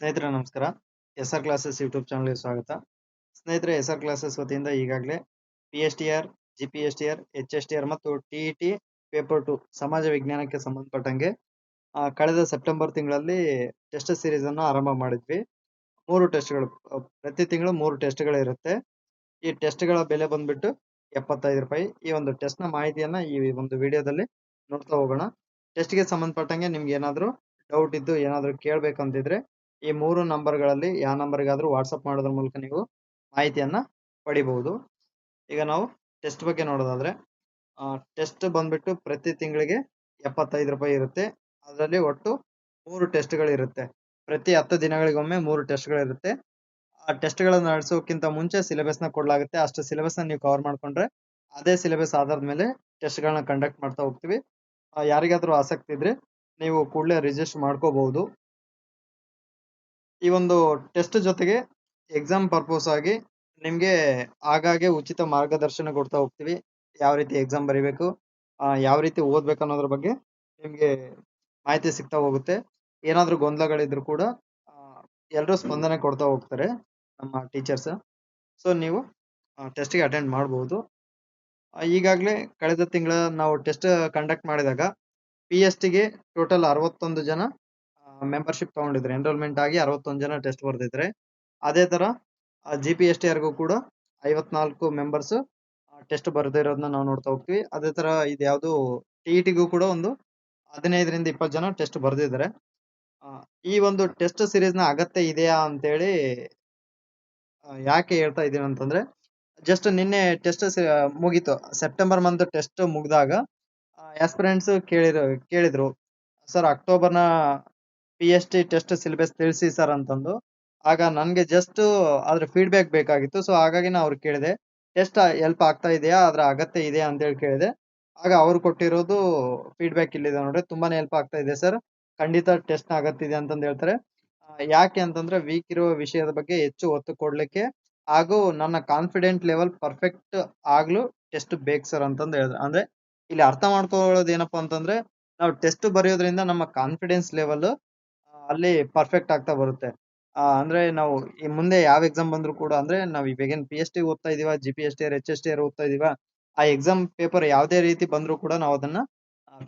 ಸ್ನೇಹಿತರೆ, ನಮಸ್ಕಾರ. S R classes YouTube ಚಾನಲ್ಗೆ ಸ್ವಾಗತ. ಸ್ನೇಹಿತರೆ ಎಸ್ ಆರ್ ಕ್ಲಾಸಸ್ ವತಿಯಿಂದ ಈಗಾಗಲೇ P S T R G P S T R H S T R ಮತ್ತು T E T paper two ಸಮಾಜ ವಿಜ್ಞಾನಕ್ಕೆ ಸಂಬಂಧಪಟ್ಟಂಗೆ ಕಳೆದ ಸೆಪ್ಟೆಂಬರ್ ತಿಂಗಳಲ್ಲಿ ಟೆಸ್ಟ್ ಸೀರೀಸ್ ಅನ್ನು ಆರಂಭ ಮಾಡಿದ್ವಿ. ಮೂರು ಟೆಸ್ಟ್ಗಳು, ಪ್ರತಿ ತಿಂಗಳು ಮೂರು ಟೆಸ್ಟ್ಗಳು ಇರುತ್ತೆ. ಈ ಟೆಸ್ಟ್ಗಳ ಬೆಲೆ ಬಂದ್ಬಿಟ್ಟು ಎಪ್ಪತ್ತೈದು ರೂಪಾಯಿ. ಈ ಒಂದು ಟೆಸ್ಟ್ನ ಮಾಹಿತಿಯನ್ನ ಈ ಒಂದು ವಿಡಿಯೋದಲ್ಲಿ ನೋಡ್ತಾ ಹೋಗೋಣ. ಟೆಸ್ಟ್ಗೆ ಸಂಬಂಧಪಟ್ಟಂಗೆ ನಿಮ್ಗೆ ಏನಾದರೂ ಡೌಟ್ ಇದ್ದು ಏನಾದರೂ ಕೇಳ್ಬೇಕಂತಿದ್ರೆ ಈ ಮೂರು ನಂಬರ್ಗಳಲ್ಲಿ ಯಾವ ನಂಬರ್ಗಾದರೂ ವಾಟ್ಸಪ್ ಮಾಡೋದ್ರ ಮೂಲಕ ನೀವು ಮಾಹಿತಿಯನ್ನ ಪಡಿಬಹುದು. ಈಗ ನಾವು ಟೆಸ್ಟ್ ಬಗ್ಗೆ ನೋಡೋದಾದ್ರೆ ಟೆಸ್ಟ್ ಬಂದ್ಬಿಟ್ಟು ಪ್ರತಿ ತಿಂಗಳಿಗೆ ಎಪ್ಪತ್ತೈದು ರೂಪಾಯಿ ಇರುತ್ತೆ. ಅದರಲ್ಲಿ ಒಟ್ಟು ಮೂರು ಟೆಸ್ಟ್ಗಳಿರುತ್ತೆ ಪ್ರತಿ ಹತ್ತು ದಿನಗಳಿಗೊಮ್ಮೆ ಮೂರು ಟೆಸ್ಟ್ಗಳು ಇರುತ್ತೆ ಆ ಟೆಸ್ಟ್ಗಳನ್ನು ನಡೆಸೋಕ್ಕಿಂತ ಮುಂಚೆ ಸಿಲೆಬಸ್ನ ಕೊಡಲಾಗುತ್ತೆ. ಅಷ್ಟು ನ ನೀವು ಕವರ್ ಮಾಡ್ಕೊಂಡ್ರೆ ಅದೇ ಸಿಲೆಬಸ್ ಆಧಾರದ ಮೇಲೆ ಟೆಸ್ಟ್ಗಳನ್ನ ಕಂಡಕ್ಟ್ ಮಾಡ್ತಾ ಹೋಗ್ತೀವಿ. ಯಾರಿಗಾದ್ರೂ ಆಸಕ್ತಿ ಇದ್ರೆ ನೀವು ಕೂಡಲೇ ರಿಜಿಸ್ಟರ್ ಮಾಡ್ಕೋಬಹುದು. ಈ ಒಂದು ಟೆಸ್ಟ್ ಜೊತೆಗೆ ಎಕ್ಸಾಮ್ ಪರ್ಪಸ್ ಆಗಿ ನಿಮ್ಗೆ ಆಗಾಗ್ಗೆ ಉಚಿತ ಮಾರ್ಗದರ್ಶನ ಕೊಡ್ತಾ ಹೋಗ್ತೀವಿ. ಯಾವ ರೀತಿ ಎಕ್ಸಾಮ್ ಬರಿಬೇಕು ಯಾವ ರೀತಿ ಓದ್ಬೇಕು ಅನ್ನೋದ್ರ ಬಗ್ಗೆ ನಿಮ್ಗೆ ಮಾಹಿತಿ ಸಿಗ್ತಾ ಹೋಗುತ್ತೆ. ಏನಾದ್ರೂ ಗೊಂದಲಗಳಿದ್ರು ಕೂಡ ಎಲ್ಲರೂ ಸ್ಪಂದನೆ ಕೊಡ್ತಾ ಹೋಗ್ತಾರೆ ನಮ್ಮ ಟೀಚರ್ಸ್ ಸೊ ನೀವು ಟೆಸ್ಟ್ಗೆ ಅಟೆಂಡ್ ಮಾಡಬಹುದು ಈಗಾಗಲೇ ಕಳೆದ ತಿಂಗಳ ನಾವು ಟೆಸ್ಟ್ ಕಂಡಕ್ಟ್ ಮಾಡಿದಾಗ ಪಿ ಎಸ್ ಟಿಗೆ ಟೋಟಲ್ ಅರವತ್ತೊಂದು ಜನ ಮೆಂಬರ್ಶಿಪ್ ತಗೊಂಡಿದ್ರೆ. ಎನ್ರೋಲ್ಮೆಂಟ್ ಆಗಿ ಅರವತ್ತೊಂದು ಜನ ಟೆಸ್ಟ್ ಬರೆದಿದ್ರೆ, ಅದೇ ತರ ಜಿ ಪಿ ಎಸ್ ಟಿ ಆರ್ಗೂ ಕೂಡ ಐವತ್ನಾಲ್ಕು ಮೆಂಬರ್ಸ್ ಟೆಸ್ಟ್ ಬರೆದಿರೋದನ್ನ ನಾವು ನೋಡ್ತಾ ಹೋಗ್ತೀವಿ. ಅದೇ ತರ ಇದು ಯಾವುದು ಟಿ ಇ ಕೂಡ ಒಂದು ಹದಿನೈದರಿಂದ ಇಪ್ಪತ್ತು ಜನ ಟೆಸ್ಟ್ ಬರೆದಿದ್ದಾರೆ. ಈ ಒಂದು ಟೆಸ್ಟ್ ಸಿರೀಸ್ನ ಅಗತ್ಯ ಇದೆಯಾ ಅಂತೇಳಿ ಯಾಕೆ ಹೇಳ್ತಾ ಇದ್ದೀನಿ ಅಂತಂದ್ರೆ ಜಸ್ಟ್ ನಿನ್ನೆ ಟೆಸ್ಟ್ ಮುಗೀತು. ಸೆಪ್ಟೆಂಬರ್ ಮಂತ್ ಟೆಸ್ಟ್ ಮುಗಿದಾಗ ಆಸ್ಪಿರೆಂಟ್ಸ್ ಕೇಳಿರೋ ಕೇಳಿದ್ರು sir ಅಕ್ಟೋಬರ್ನ P H D test syllabus ತಿಳಿಸಿ ಸರ್ ಅಂತಂದು. ಆಗ ನನಗೆ ಜಸ್ಟ್ ಅದ್ರ ಫೀಡ್ಬ್ಯಾಕ್ ಬೇಕಾಗಿತ್ತು. ಸೊ ಹಾಗಾಗಿ ನಾನು ಅವ್ರಿಗೆ ಕೇಳಿದೆ ಟೆಸ್ಟ್ ಹೆಲ್ಪ್ ಆಗ್ತಾ ಇದೆಯಾ? ಅದರ ಅಗತ್ಯ ಇದೆ? ಅಂತ ಹೇಳಿ ಕೇಳಿದೆ. ಆಗ ಅವ್ರು ಕೊಟ್ಟಿರೋದು ಫೀಡ್ಬ್ಯಾಕ್ ಇಲ್ಲಿದೆ ನೋಡ್ರಿ. ತುಂಬಾ ಹೆಲ್ಪ್ ಆಗ್ತಾ ಇದೆ ಸರ್ ಖಂಡಿತ ಟೆಸ್ಟ್ ಅಗತ್ಯ ಇದೆ ಅಂತಂದು ಹೇಳ್ತಾರೆ. ಯಾಕೆ ಅಂತಂದ್ರೆ ವೀಕ್ ಇರುವ ವಿಷಯದ ಬಗ್ಗೆ ಹೆಚ್ಚು ಒತ್ತು ಕೊಡ್ಲಿಕ್ಕೆ ಹಾಗೂ ನನ್ನ ಕಾನ್ಫಿಡೆಂಟ್ ಲೆವೆಲ್ ಪರ್ಫೆಕ್ಟ್ ಆಗ್ಲು ಟೆಸ್ಟ್ ಬೇಕು ಸರ್ ಅಂತಂದು ಹೇಳಿದ್ರೆ ಅಂದ್ರೆ, ಇಲ್ಲಿ ಅರ್ಥ ಮಾಡ್ಕೊಳ್ಳೋದು ಏನಪ್ಪಾ ಅಂತಂದ್ರೆ, ನಾವು ಟೆಸ್ಟ್ ಬರೆಯೋದ್ರಿಂದ ನಮ್ಮ ಕಾನ್ಫಿಡೆನ್ಸ್ ಲೆವೆಲ್ ಅಲ್ಲಿ ಪರ್ಫೆಕ್ಟ್ ಆಗ್ತಾ ಬರುತ್ತೆ. ಅಂದ್ರೆ ನಾವು ಈ ಮುಂದೆ ಯಾವ ಎಕ್ಸಾಮ್ ಬಂದ್ರು ಕೂಡ, ಅಂದ್ರೆ ನಾವು ಇವಾಗ ಪಿ ಎಚ್ ಡಿ ಓದ್ತಾ ಇದೀವ G P S T R H S T R ಓದ್ತಾ ಇದೀವ, ಆ ಎಕ್ಸಾಮ್ ಪೇಪರ್ ಯಾವುದೇ ರೀತಿ ಬಂದ್ರು ಕೂಡ ನಾವು ಅದನ್ನ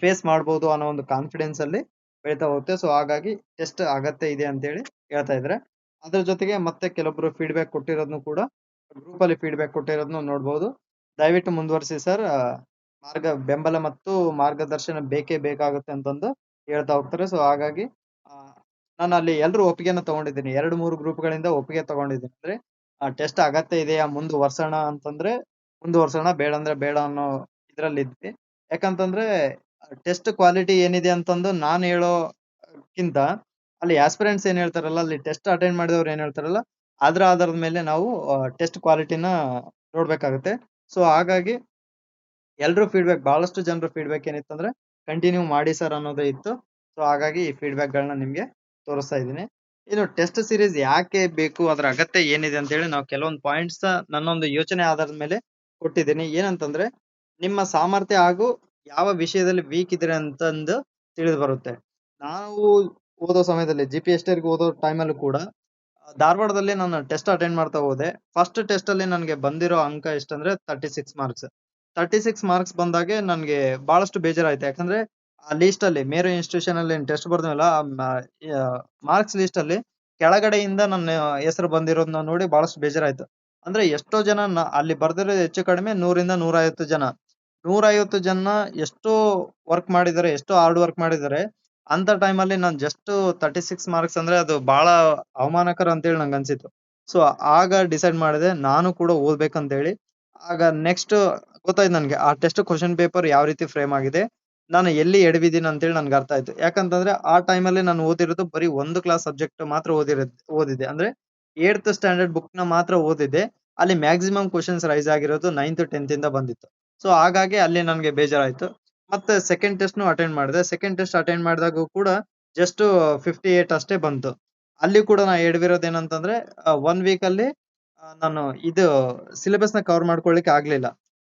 ಫೇಸ್ ಮಾಡ್ಬೋದು ಅನ್ನೋ ಒಂದು ಕಾನ್ಫಿಡೆನ್ಸ್ ಅಲ್ಲಿ ಬೆಳಿತಾ ಹೋಗುತ್ತೆ. ಸೊ ಹಾಗಾಗಿ ಟೆಸ್ಟ್ ಅಗತ್ಯ ಇದೆ ಅಂತ ಹೇಳಿ ಹೇಳ್ತಾ ಇದ್ರೆ. ಅದ್ರ ಜೊತೆಗೆ ಮತ್ತೆ ಕೆಲವೊಬ್ರು ಫೀಡ್ಬ್ಯಾಕ್ ಕೊಟ್ಟಿರೋದ್ನು ಕೂಡ ಗ್ರೂಪ್ ಅಲ್ಲಿ ಫೀಡ್ಬ್ಯಾಕ್ ಕೊಟ್ಟಿರೋದ್ನು ನೋಡ್ಬೋದು. ದಯವಿಟ್ಟು ಮುಂದುವರಿಸಿ ಸರ್. ಮಾರ್ಗ ಬೆಂಬಲ ಮತ್ತು ಮಾರ್ಗದರ್ಶನ ಬೇಕೇ ಬೇಕಾಗುತ್ತೆ ಅಂತಂದು ಹೇಳ್ತಾ ಹೋಗ್ತಾರೆ. ಸೊ ಹಾಗಾಗಿ ನಾನು ಅಲ್ಲಿ ಎಲ್ಲರೂ ಒಪ್ಪಿಗೆನ ತಗೊಂಡಿದ್ದೀನಿ. ಎರಡು, ಮೂರು ಗ್ರೂಪ್ಗಳಿಂದ ಒಪ್ಪಿಗೆ ತಗೊಂಡಿದ್ದೀನಿ. ಅಂದ್ರೆ, ಆ ಟೆಸ್ಟ್ ಅಗತ್ಯ ಇದೆಯಾ ಮುಂದುವರ್ಸೋಣ ಅಂತಂದ್ರೆ ಮುಂದುವರ್ಸೋಣ ಬೇಡ ಅಂದ್ರೆ ಬೇಡ ಅನ್ನೋ ಇದ್ರಲ್ಲಿ ಇದ್ವಿ. ಯಾಕಂತಂದ್ರೆ, ಟೆಸ್ಟ್ ಕ್ವಾಲಿಟಿ ಏನಿದೆ ಅಂತಂದು ನಾನು ಹೇಳೋಕ್ಕಿಂತ ಅಲ್ಲಿ ಆಸ್ಪಿರೆಂಟ್ಸ್ ಏನ್ ಹೇಳ್ತಾರಲ್ಲ, ಅಲ್ಲಿ ಟೆಸ್ಟ್ ಅಟೆಂಡ್ ಮಾಡಿದವ್ರು ಏನ್ ಹೇಳ್ತಾರಲ್ಲ, ಅದರ ಆಧಾರದ ಮೇಲೆ ನಾವು ಟೆಸ್ಟ್ ಕ್ವಾಲಿಟಿನ ನೋಡ್ಬೇಕಾಗುತ್ತೆ. ಸೊ ಹಾಗಾಗಿ ಎಲ್ರು ಫೀಡ್ಬ್ಯಾಕ್ ಬಹಳಷ್ಟು ಜನರ ಫೀಡ್ಬ್ಯಾಕ್ ಏನಿತ್ತಂದ್ರೆ ಕಂಟಿನ್ಯೂ ಮಾಡಿ ಸರ್ ಅನ್ನೋದೇ ಇತ್ತು. ಸೊ ಹಾಗಾಗಿ ಈ ಫೀಡ್ಬ್ಯಾಕ್ ಗಳನ್ನ ನಿಮ್ಗೆ ತೋರಿಸ್ತಾ ಇದ್ದೀನಿ. ಇನ್ನು ಟೆಸ್ಟ್ ಸೀರೀಸ್ ಯಾಕೆ ಬೇಕು? ಅದರ ಅಗತ್ಯ ಏನಿದೆ ಅಂತ ಹೇಳಿ ನಾವು ಕೆಲವೊಂದು ಪಾಯಿಂಟ್ಸ್ ನನ್ನೊಂದು ಯೋಚನೆ ಆಧಾರದ ಮೇಲೆ ಕೊಟ್ಟಿದ್ದೀನಿ. ಏನಂತಂದ್ರೆ, ನಿಮ್ಮ ಸಾಮರ್ಥ್ಯ ಹಾಗೂ ಯಾವ ವಿಷಯದಲ್ಲಿ ವೀಕ್ ಇದ್ರೆ ಅಂತಂದು ತಿಳಿದು ಬರುತ್ತೆ. ನಾವು ಓದೋ ಸಮಯದಲ್ಲಿ ಜಿ ಪಿ ಎಸ್ಟರ್ಗೆ ಓದೋ ಟೈಮಲ್ಲೂ ಕೂಡ, ಧಾರವಾಡದಲ್ಲಿ ನಾನು ಟೆಸ್ಟ್ ಅಟೆಂಡ್ ಮಾಡ್ತಾ ಹೋದೆ. ಫಸ್ಟ್ ಟೆಸ್ಟ್ ಅಲ್ಲಿ ನನಗೆ ಬಂದಿರೋ ಅಂಕ ಎಷ್ಟಂದ್ರೆ thirty six marks thirty six marks ಬಂದಾಗೆ ನನಗೆ ಬಹಳಷ್ಟು ಬೇಜಾರಾಯ್ತು. ಯಾಕಂದ್ರೆ ಆ ಲಿಸ್ಟ್ ಅಲ್ಲಿ ಮೇರು ಇನ್ಸ್ಟಿಟ್ಯೂಷನ್ ಅಲ್ಲಿ ಟೆಸ್ಟ್ ಬರ್ದವಲ್ಲ ಮಾರ್ಕ್ಸ್ ಲಿಸ್ಟ್ ಅಲ್ಲಿ ಕೆಳಗಡೆಯಿಂದ ನನ್ನ ಹೆಸರು ಬಂದಿರೋದನ್ನ ನೋಡಿ ಬಹಳಷ್ಟು ಬೇಜಾರಾಯ್ತು. ಅಂದ್ರೆ ಎಷ್ಟೋ ಜನ ಅಲ್ಲಿ ಬರ್ದಿರೋದು ಹೆಚ್ಚು ಕಡಿಮೆ ನೂರಿಂದ ನೂರೈವತ್ತು ಜನ. ನೂರೈವತ್ತು ಜನ ಎಷ್ಟೋ ವರ್ಕ್ ಮಾಡಿದ್ದಾರೆ, ಎಷ್ಟೋ ಹಾರ್ಡ್ ವರ್ಕ್ ಮಾಡಿದ್ದಾರೆ. ಅಂತ ಟೈಮ್ ಅಲ್ಲಿ ನಾನು ಜಸ್ಟ್ ತರ್ಟಿ ಸಿಕ್ಸ್ ಮಾರ್ಕ್ಸ್ ಅಂದ್ರೆ ಅದು ಬಹಳ ಅವಮಾನಕರ ಅಂತೇಳಿ ನಂಗೆ ಅನ್ಸಿತ್ತು. ಸೊ ಆಗ ಡಿಸೈಡ್ ಮಾಡಿದೆ, ನಾನು ಕೂಡ ಓದ್ಬೇಕಂತ ಹೇಳಿ ಆಗ ನೆಕ್ಸ್ಟ್ ಗೊತ್ತಾಯ್ತು ನನಗೆ, ಆ ಟೆಸ್ಟ್ ಕ್ವಶನ್ ಪೇಪರ್ ಯಾವ ರೀತಿ ಫ್ರೇಮ್ ಆಗಿದೆ ನಾನು ಎಲ್ಲಿ ಎಡವಿದ್ದೀನಿ ಅಂತೇಳಿ ನನ್ಗೆ ಅರ್ಥ ಆಯ್ತು. ಯಾಕಂತಂದ್ರೆ ಆ ಟೈಮಲ್ಲಿ ನಾನು ಓದಿರೋದು ಬರೀ ಒಂದು ಕ್ಲಾಸ್ ಸಬ್ಜೆಕ್ಟ್ ಮಾತ್ರ ಓದಿರೋದು ಓದಿದೆ ಅಂದ್ರೆ ಏಳ್ತ್ ಸ್ಟ್ಯಾಂಡರ್ಡ್ ಬುಕ್ನ ಮಾತ್ರ ಓದಿದ್ದೆ. ಅಲ್ಲಿ ಮ್ಯಾಕ್ಸಿಮಮ್ ಕ್ವಶನ್ಸ್ ರೈಸ್ ಆಗಿರೋದು ನೈನ್ತ್ ಟೆಂತ್ ಇಂದ ಬಂದಿತ್ತು. ಸೊ ಹಾಗಾಗಿ ಅಲ್ಲಿ ನನಗೆ ಬೇಜಾರಾಯ್ತು. ಮತ್ತೆ ಸೆಕೆಂಡ್ ಟೆಸ್ಟ್ ನು ಅಟೆಂಡ್ ಮಾಡಿದೆ. ಸೆಕೆಂಡ್ ಟೆಸ್ಟ್ ಅಟೆಂಡ್ ಮಾಡಿದಾಗ ಕೂಡ ಜಸ್ಟ್ ಫಿಫ್ಟಿ ಏಟ್ ಅಷ್ಟೇ ಬಂತು. ಅಲ್ಲಿ ಕೂಡ ನಾ ಎಡವಿರೋದು ಏನಂತಂದ್ರೆ ಒನ್ ವೀಕ್ ಅಲ್ಲಿ ನಾನು ಇದು ಸಿಲೆಬಸ್ನ ಕವರ್ ಮಾಡ್ಕೊಳ್ಳಿಕ್ಕೆ ಆಗ್ಲಿಲ್ಲ.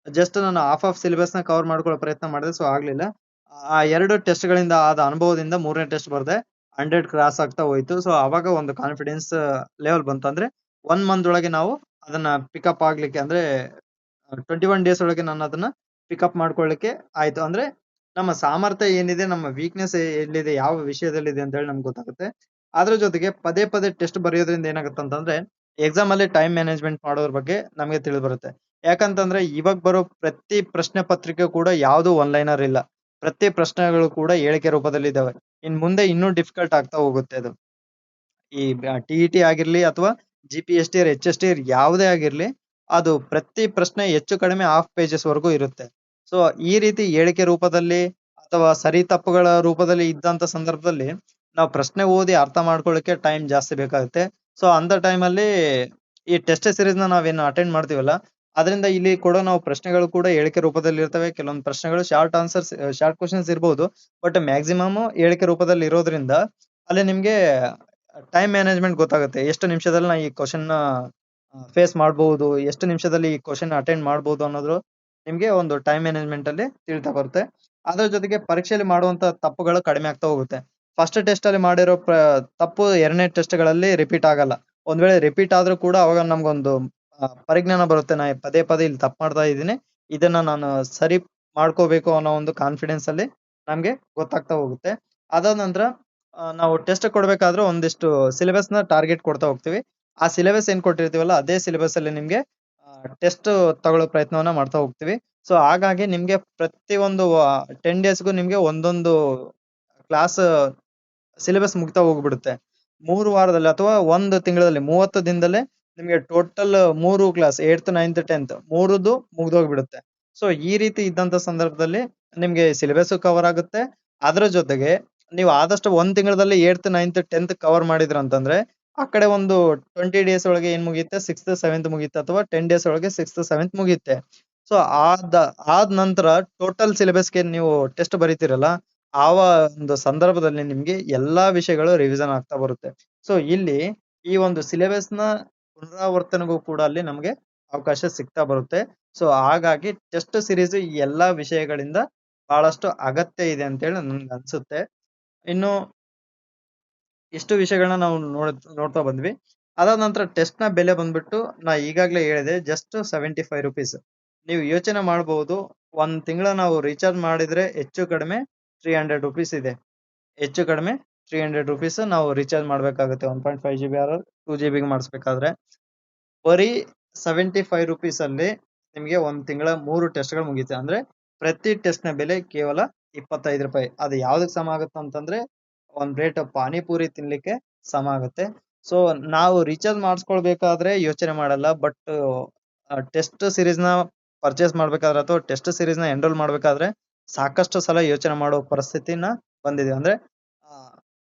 ಜಸ್ಟ್ ನಾನು ಹಾಫ್ ಆಫ್ ಸಿಲೆಬಸ್ನ ಕವರ್ ಮಾಡ್ಕೊಳ್ಳೋ ಪ್ರಯತ್ನ ಮಾಡಿದೆ ಸೊ ಆಗ್ಲಿಲ್ಲ. ಆ ಎರಡು ಟೆಸ್ಟ್ ಗಳಿಂದ ಆದ ಅನುಭವದಿಂದ ಮೂರನೇ ಟೆಸ್ಟ್ ಬರ್ದೆ ಹಂಡ್ರೆಡ್ ಕ್ರಾಸ್ ಆಗ್ತಾ ಹೋಯ್ತು. ಸೊ ಅವಾಗ ಒಂದು ಕಾನ್ಫಿಡೆನ್ಸ್ ಲೆವೆಲ್ ಬಂತು. ಅಂದ್ರೆ ಒನ್ ಮಂತ್ ಒಳಗೆ ನಾವು ಅದನ್ನ ಪಿಕಪ್ ಆಗ್ಲಿಕ್ಕೆ ಅಂದ್ರೆ ಟ್ವೆಂಟಿ ಒನ್ ಡೇಸ್ ಒಳಗೆ ನಾನು ಅದನ್ನ ಪಿಕಪ್ ಮಾಡ್ಕೊಳ್ಳಿಕ್ಕೆ ಆಯ್ತು. ಅಂದ್ರೆ ನಮ್ಮ ಸಾಮರ್ಥ್ಯ ಏನಿದೆ, ನಮ್ಮ ವೀಕ್ನೆಸ್ ಎಲ್ಲಿದೆ, ಯಾವ ವಿಷಯದಲ್ಲಿದೆ ಅಂತ ಹೇಳಿ ನಮ್ಗೆ ಗೊತ್ತಾಗುತ್ತೆ. ಅದ್ರ ಜೊತೆಗೆ ಪದೇ ಪದೇ ಟೆಸ್ಟ್ ಬರೆಯೋದ್ರಿಂದ ಏನಾಗುತ್ತೆ ಅಂತಂದ್ರೆ ಎಕ್ಸಾಮ್ ಅಲ್ಲಿ ಟೈಮ್ ಮ್ಯಾನೇಜ್ಮೆಂಟ್ ಮಾಡೋದ್ರ ಬಗ್ಗೆ ನಮಗೆ ತಿಳಿದು ಬರುತ್ತೆ. ಯಾಕಂತಂದ್ರೆ ಇವಾಗ ಬರೋ ಪ್ರತಿ ಪ್ರಶ್ನೆ ಪತ್ರಿಕೆ ಕೂಡ ಯಾವುದು ಒನ್ಲೈನರ್ ಇಲ್ಲ. ಪ್ರತಿ ಪ್ರಶ್ನೆಗಳು ಕೂಡ ಹೇಳಿಕೆ ರೂಪದಲ್ಲಿ ಇದಾವೆ ಇನ್ ಮುಂದೆ ಇನ್ನೂ ಡಿಫಿಕಲ್ಟ್ ಆಗ್ತಾ ಹೋಗುತ್ತೆ ಅದು. ಈ ಟಿ ಇ ಟಿ ಆಗಿರ್ಲಿ ಅಥವಾ G P S T H S T ಯಾವುದೇ ಆಗಿರ್ಲಿ, ಅದು ಪ್ರತಿ ಪ್ರಶ್ನೆ ಹೆಚ್ಚು ಕಡಿಮೆ ಹಾಫ್ ಪೇಜಸ್ ವರೆಗೂ ಇರುತ್ತೆ. ಸೊ ಈ ರೀತಿ ಹೇಳಿಕೆ ರೂಪದಲ್ಲಿ ಅಥವಾ ಸರಿ ತಪ್ಪುಗಳ ರೂಪದಲ್ಲಿ ಇದ್ದಂತ ಸಂದರ್ಭದಲ್ಲಿ ನಾವು ಪ್ರಶ್ನೆ ಓದಿ ಅರ್ಥ ಮಾಡ್ಕೊಳ್ಳಿಕ್ಕೆ ಟೈಮ್ ಜಾಸ್ತಿ ಬೇಕಾಗುತ್ತೆ. ಸೊ ಅಂತ ಟೈಮ್ ಅಲ್ಲಿ ಈ ಟೆಸ್ಟ್ ಸೀರೀಸ್ನ ನಾವೇನು ಅಟೆಂಡ್ ಮಾಡ್ತೀವಲ್ಲ ಅದರಿಂದ ಇಲ್ಲಿ ಕೂಡ ನಾವು ಪ್ರಶ್ನೆಗಳು ಕೂಡ ಹೇಳಿಕೆ ರೂಪದಲ್ಲಿ ಇರ್ತವೆ ಕೆಲವೊಂದು ಪ್ರಶ್ನೆಗಳು ಶಾರ್ಟ್ ಆನ್ಸರ್ಸ್ ಶಾರ್ಟ್ ಕ್ವಶನ್ಸ್ ಇರಬಹುದು ಬಟ್ ಮ್ಯಾಕ್ಸಿಮಮ್ ಹೇಳಿಕೆ ರೂಪದಲ್ಲಿ ಇರೋದ್ರಿಂದ ಅಲ್ಲಿ ನಿಮ್ಗೆ ಟೈಮ್ ಮ್ಯಾನೇಜ್ಮೆಂಟ್ ಗೊತ್ತಾಗುತ್ತೆ. ಎಷ್ಟು ನಿಮಿಷದಲ್ಲಿ ನಾ ಈ ಕ್ವಶನ್ ಫೇಸ್ ಮಾಡಬಹುದು ಎಷ್ಟು ನಿಮಿಷದಲ್ಲಿ ಈ ಕ್ವಶನ್ ಅಟೆಂಡ್ ಮಾಡಬಹುದು ಅನ್ನೋದು ನಿಮ್ಗೆ ಒಂದು ಟೈಮ್ ಮ್ಯಾನೇಜ್ಮೆಂಟ್ ಅಲ್ಲಿ ತಿಳಿತಾ ಬರುತ್ತೆ. ಅದರ ಜೊತೆಗೆ ಪರೀಕ್ಷೆಯಲ್ಲಿ ಮಾಡುವಂತ ತಪ್ಪುಗಳು ಕಡಿಮೆ ಆಗ್ತಾ ಹೋಗುತ್ತೆ. ಫಸ್ಟ್ ಟೆಸ್ಟ್ ಅಲ್ಲಿ ಮಾಡಿರೋ ತಪ್ಪು ಎರಡನೇ ಟೆಸ್ಟ್ಗಳಲ್ಲಿ ರಿಪೀಟ್ ಆಗಲ್ಲ. ಒಂದ್ ವೇಳೆ ರಿಪೀಟ್ ಆದ್ರೂ ಕೂಡ ಅವಾಗ ನಮ್ಗೊಂದು ಪರಿಜ್ಞಾನ ಬರುತ್ತೆ. ನಾ ಪದೇ ಪದೇ ಇಲ್ಲಿ ತಪ್ಪು ಮಾಡ್ತಾ ಇದ್ದೀನಿ. ಇದನ್ನ ನಾನು ಸರಿ ಮಾಡ್ಕೋಬೇಕು ಅನ್ನೋ ಒಂದು ಕಾನ್ಫಿಡೆನ್ಸ್ ಅಲ್ಲಿ ನಮ್ಗೆ ಗೊತ್ತಾಗ್ತಾ ಹೋಗುತ್ತೆ. ಅದಾದ ನಂತರ ನಾವು ಟೆಸ್ಟ್ ಕೊಡ್ಬೇಕಾದ್ರೆ ಒಂದಿಷ್ಟು ಸಿಲೆಬಸ್ನ ಟಾರ್ಗೆಟ್ ಕೊಡ್ತಾ ಹೋಗ್ತೀವಿ. ಆ ಸಿಲೆಬಸ್ ಏನ್ ಕೊಟ್ಟಿರ್ತೀವಲ್ಲ, ಅದೇ ಸಿಲೆಬಸ್ ಅಲ್ಲಿ ನಿಮ್ಗೆ ಟೆಸ್ಟ್ ತಗೊಳ್ಳೋ ಪ್ರಯತ್ನವನ್ನ ಮಾಡ್ತಾ ಹೋಗ್ತೀವಿ. ಸೊ ಹಾಗಾಗಿ ನಿಮ್ಗೆ ಪ್ರತಿ ಒಂದು ಟೆನ್ ಡೇಸ್ಗೂ ನಿಮ್ಗೆ ಒಂದೊಂದು ಕ್ಲಾಸ್ ಸಿಲೆಬಸ್ ಮುಗ್ತಾ ಹೋಗ್ಬಿಡುತ್ತೆ. ಮೂರು ವಾರದಲ್ಲಿ ಅಥವಾ ಒಂದು ತಿಂಗಳಲ್ಲಿ, ಮೂವತ್ತು ದಿನದಲ್ಲೇ ನಿಮ್ಗೆ ಟೋಟಲ್ ಮೂರು ಕ್ಲಾಸ್ ಏಟ್ತ್ ನೈನ್ತ್ ಟೆಂತ್ ಮೂರದ್ದು ಮುಗ್ದೋಗ್ಬಿಡುತ್ತೆ. ಸೊ ಈ ರೀತಿ ಇದ್ದಂತ ಸಂದರ್ಭದಲ್ಲಿ ನಿಮ್ಗೆ ಸಿಲೆಬಸ್ ಕವರ್ ಆಗುತ್ತೆ. ಅದ್ರ ಜೊತೆಗೆ ನೀವು ಆದಷ್ಟು ಒಂದ್ ತಿಂಗಳಲ್ಲಿ ಏಟ್ತ್ ನೈನ್ತ್ ಟೆಂತ್ ಕವರ್ ಮಾಡಿದ್ರ ಅಂತಂದ್ರೆ ಆ ಕಡೆ ಒಂದು ಟ್ವೆಂಟಿ ಡೇಸ್ ಒಳಗೆ ಏನ್ ಮುಗಿಯುತ್ತೆ? ಸಿಕ್ಸ್ತ್ ಸೆವೆಂತ್ ಮುಗಿಯುತ್ತೆ ಅಥವಾ ಟೆನ್ ಡೇಸ್ ಒಳಗೆ ಸಿಕ್ಸ್ತ್ ಸೆವೆಂತ್ ಮುಗಿಯುತ್ತೆ. ಸೊ ಆದ ಆದ ನಂತರ ಟೋಟಲ್ ಸಿಲೆಬಸ್ಗೆ ನೀವು ಟೆಸ್ಟ್ ಬರೀತಿರಲ್ಲ ಆ ಒಂದು ಸಂದರ್ಭದಲ್ಲಿ ನಿಮ್ಗೆ ಎಲ್ಲಾ ವಿಷಯಗಳು ರಿವಿಷನ್ ಆಗ್ತಾ ಬರುತ್ತೆ. ಸೊ ಇಲ್ಲಿ ಈ ಒಂದು ಸಿಲೆಬಸ್ನ ಪುನರಾವರ್ತನೆಗೂ ಕೂಡ ಅಲ್ಲಿ ನಮ್ಗೆ ಅವಕಾಶ ಸಿಗ್ತಾ ಬರುತ್ತೆ. ಸೊ ಹಾಗಾಗಿ ಟೆಸ್ಟ್ ಸಿರೀಸ್ ಈ ಎಲ್ಲಾ ವಿಷಯಗಳಿಂದ ಬಹಳಷ್ಟು ಅಗತ್ಯ ಇದೆ ಅಂತೇಳಿ ನನ್ಗೆ ಅನ್ಸುತ್ತೆ. ಇನ್ನು ಇಷ್ಟು ವಿಷಯಗಳನ್ನ ನಾವು ನೋಡ್, ನೋಡ್ತಾ ಬಂದ್ವಿ. ಅದಾದ ನಂತರ ಟೆಸ್ಟ್ನ ಬೆಲೆ ಬಂದ್ಬಿಟ್ಟು ನಾ ಈಗಾಗ್ಲೇ ಹೇಳಿದೆ ಜಸ್ಟ್ ಸೆವೆಂಟಿ ಫೈವ್ ರುಪೀಸ್ ನೀವು ಯೋಚನೆ ಮಾಡಬಹುದು ಒಂದ್ ತಿಂಗಳ ನಾವು ರೀಚಾರ್ಜ್ ಮಾಡಿದ್ರೆ ಹೆಚ್ಚು ಕಡಿಮೆ ತ್ರೀ ಹಂಡ್ರೆಡ್ ರುಪೀಸ್ ಇದೆ. ಹೆಚ್ಚು ಕಡಿಮೆ ತ್ರೀ ಹಂಡ್ರೆಡ್ ರುಪೀಸ್ ನಾವು ರೀಚಾರ್ಜ್ ಮಾಡಬೇಕಾಗುತ್ತೆ one point five G B or two G ಬಿಗೆ ಮಾಡಿಸ್ಬೇಕಾದ್ರೆ. ಬರೀ ಸೆವೆಂಟಿ ಫೈವ್ ರುಪೀಸ್ ಅಲ್ಲಿ ನಿಮಗೆ ಒಂದ್ ತಿಂಗಳ ಮೂರು ಟೆಸ್ಟ್ಗಳು ಮುಗಿಯುತ್ತೆ. ಅಂದ್ರೆ ಪ್ರತಿ ಟೆಸ್ಟ್ನ ಬೆಲೆ ಕೇವಲ ಇಪ್ಪತ್ತೈದು ರೂಪಾಯಿ. ಅದು ಯಾವುದಕ್ಕೆ ಸಮ ಆಗುತ್ತೆ ಅಂತಂದ್ರೆ ಒಂದ್ ಪ್ಲೇಟ್ ಪಾನಿಪುರಿ ತಿನ್ಲಿಕ್ಕೆ ಸಮ ಆಗುತ್ತೆ. ಸೊ ನಾವು ರೀಚಾರ್ಜ್ ಮಾಡಿಸ್ಕೊಳ್ಬೇಕಾದ್ರೆ ಯೋಚನೆ ಮಾಡಲ್ಲ. ಬಟ್ ಟೆಸ್ಟ್ ಸಿರೀಸ್ನ ಪರ್ಚೇಸ್ ಮಾಡ್ಬೇಕಾದ್ರೆ ಅಥವಾ ಟೆಸ್ಟ್ ಸೀರೀಸ್ನ ಎನ್ರೋಲ್ ಮಾಡ್ಬೇಕಾದ್ರೆ ಸಾಕಷ್ಟು ಸಲ ಯೋಚನೆ ಮಾಡೋ ಪರಿಸ್ಥಿತಿನ ಬಂದಿದೆ. ಅಂದ್ರೆ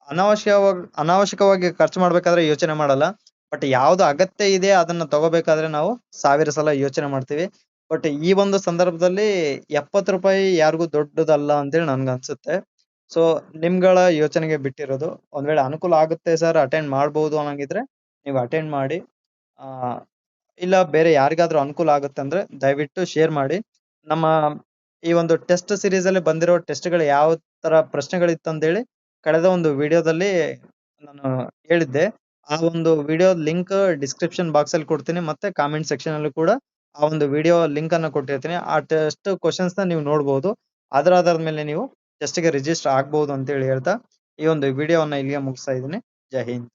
ಅನಾವಶ್ಯವಾಗಿ, ಅನಾವಶ್ಯಕವಾಗಿ ಖರ್ಚು ಮಾಡ್ಬೇಕಾದ್ರೆ ಯೋಚನೆ ಮಾಡಲ್ಲ. ಬಟ್ ಯಾವ್ದು ಅಗತ್ಯ ಇದೆ ಅದನ್ನ ತಗೋಬೇಕಾದ್ರೆ ನಾವು ಸಾವಿರ ಸಲ ಯೋಚನೆ ಮಾಡ್ತೀವಿ. ಬಟ್ ಈ ಒಂದು ಸಂದರ್ಭದಲ್ಲಿ ಎಪ್ಪತ್ತು ರೂಪಾಯಿ ಯಾರಿಗೂ ದೊಡ್ಡದಲ್ಲ ಅಂತೇಳಿ ನನ್ಗೆ ಅನ್ಸುತ್ತೆ. ಸೊ ನಿಮ್ಗಳ ಯೋಚನೆಗೆ ಬಿಟ್ಟಿರೋದು. ಒಂದ್ ವೇಳೆ ಅನುಕೂಲ ಆಗುತ್ತೆ ಸರ್ ಅಟೆಂಡ್ ಮಾಡ್ಬೋದು ಅನ್ನಂಗಿದ್ರೆ ನೀವು ಅಟೆಂಡ್ ಮಾಡಿ. ಆ, ಇಲ್ಲ ಬೇರೆ ಯಾರಿಗಾದ್ರೂ ಅನುಕೂಲ ಆಗುತ್ತೆ ಅಂದ್ರೆ ದಯವಿಟ್ಟು ಶೇರ್ ಮಾಡಿ. ನಮ್ಮ ಈ ಒಂದು ಟೆಸ್ಟ್ ಸಿರೀಸ್ ಅಲ್ಲಿ ಬಂದಿರೋ ಟೆಸ್ಟ್ಗಳು ಯಾವ ತರ ಪ್ರಶ್ನೆಗಳಿತ್ತು ಅಂತೇಳಿ ಕಳೆದ ಒಂದು ವಿಡಿಯೋದಲ್ಲಿ ನಾನು ಹೇಳಿದ್ದೆ. ಆ ಒಂದು ವಿಡಿಯೋ ಲಿಂಕ್ ಡಿಸ್ಕ್ರಿಪ್ಷನ್ ಬಾಕ್ಸ್ ಅಲ್ಲಿ ಕೊಡ್ತೀನಿ. ಮತ್ತೆ ಕಾಮೆಂಟ್ ಸೆಕ್ಷನ್ ಅಲ್ಲಿ ಕೂಡ ಆ ಒಂದು ವಿಡಿಯೋ ಲಿಂಕ್ ಅನ್ನ ಕೊಟ್ಟಿರ್ತೀನಿ. ಆ ಟೆಸ್ಟ್ ಕ್ವಶನ್ಸ್ನ ನೀವು ನೋಡಬಹುದು ಅದರ ಆಧಾರದ ಮೇಲೆ ನೀವು ಟೆಸ್ಟ್ಗೆ ರಿಜಿಸ್ಟರ್ ಆಗಬಹುದು ಅಂತ ಹೇಳಿ ಹೇಳ್ತಾ ಈ ಒಂದು ವಿಡಿಯೋವನ್ನ ಇಲ್ಲಿಗೆ ಮುಗಿಸ್ತಾ ಇದ್ದೀನಿ. ಜೈ ಹಿಂದ್.